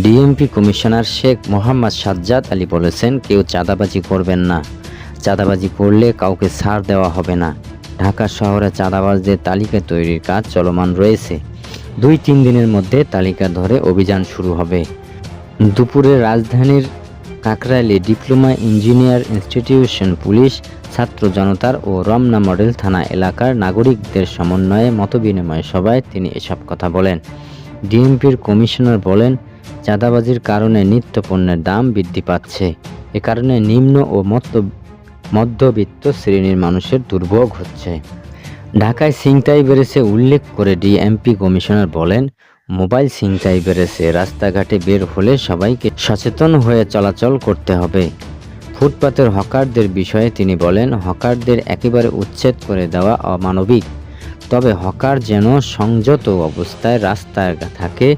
DMP commissioner Sheikh Mohammad Sajjad Ali বলেছেন, কেউ চাঁদাবাজি করবেন না। চাঁদাবাজি করলে কাউকে ছাড় দেওয়া হবে না। ঢাকা শহরে চাঁদাবাজদের তালিকা তৈরির কাজ চলমান রয়েছে। দুই তিন দিনের মধ্যে তালিকা ধরে অভিযান শুরু হবে। দুপুরে রাজধানীর কাকরাইলে ডিপ্লোমা ইঞ্জিনিয়ার ইনস্টিটিউশন পুলিশ, ছাত্র জনতার ও রমনা মডেল থানা এলাকার নাগরিকদের সমন্বয়ে মতবিনিময় সভায় তিনি এসব কথা বলেন। ডিএমপির কমিশনার বলেন চাঁদাবাজির কারণে নিত্য পণ্যের দাম বৃদ্ধি পাচ্ছে। এ কারণে নিম্ন ও মধ্য মধ্যবিত্ত শ্রেণির মানুষের দুর্ভোগ হচ্ছে। ঢাকায় ছিনতাই বেড়েছে উল্লেখ করে ডিএমপি কমিশনার বলেন, মোবাইল ছিনতাই বেড়েছে, রাস্তাঘাটে বের হলে সবাইকে সচেতন হয়ে চলাচল করতে হবে। ফুটপাতের হকারদের বিষয়ে তিনি বলেন, হকারদের একেবারে উচ্ছেদ করে দেওয়া অমানবিক। তবে হকার যেন সংযত অবস্থায় রাস্তায় থাকে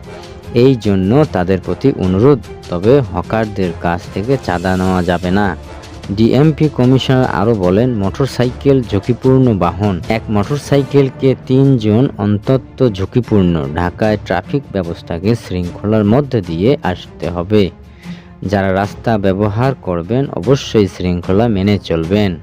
এই জন্য তাদের প্রতি অনুরোধ, তবে হকারদের কাছ থেকে চাঁদা নেওয়া যাবে না। ডিএমপি কমিশনার আরও বলেন, মোটরসাইকেল ঝুঁকিপূর্ণ বাহন। এক মোটরসাইকেলকে তিনজন অন্তত ঝুঁকিপূর্ণ। ঢাকায় ট্রাফিক ব্যবস্থাকে শৃঙ্খলার মধ্যে দিয়ে আসতে হবে। যারা রাস্তা ব্যবহার করবেন, অবশ্যই শৃঙ্খলা মেনে চলবেন।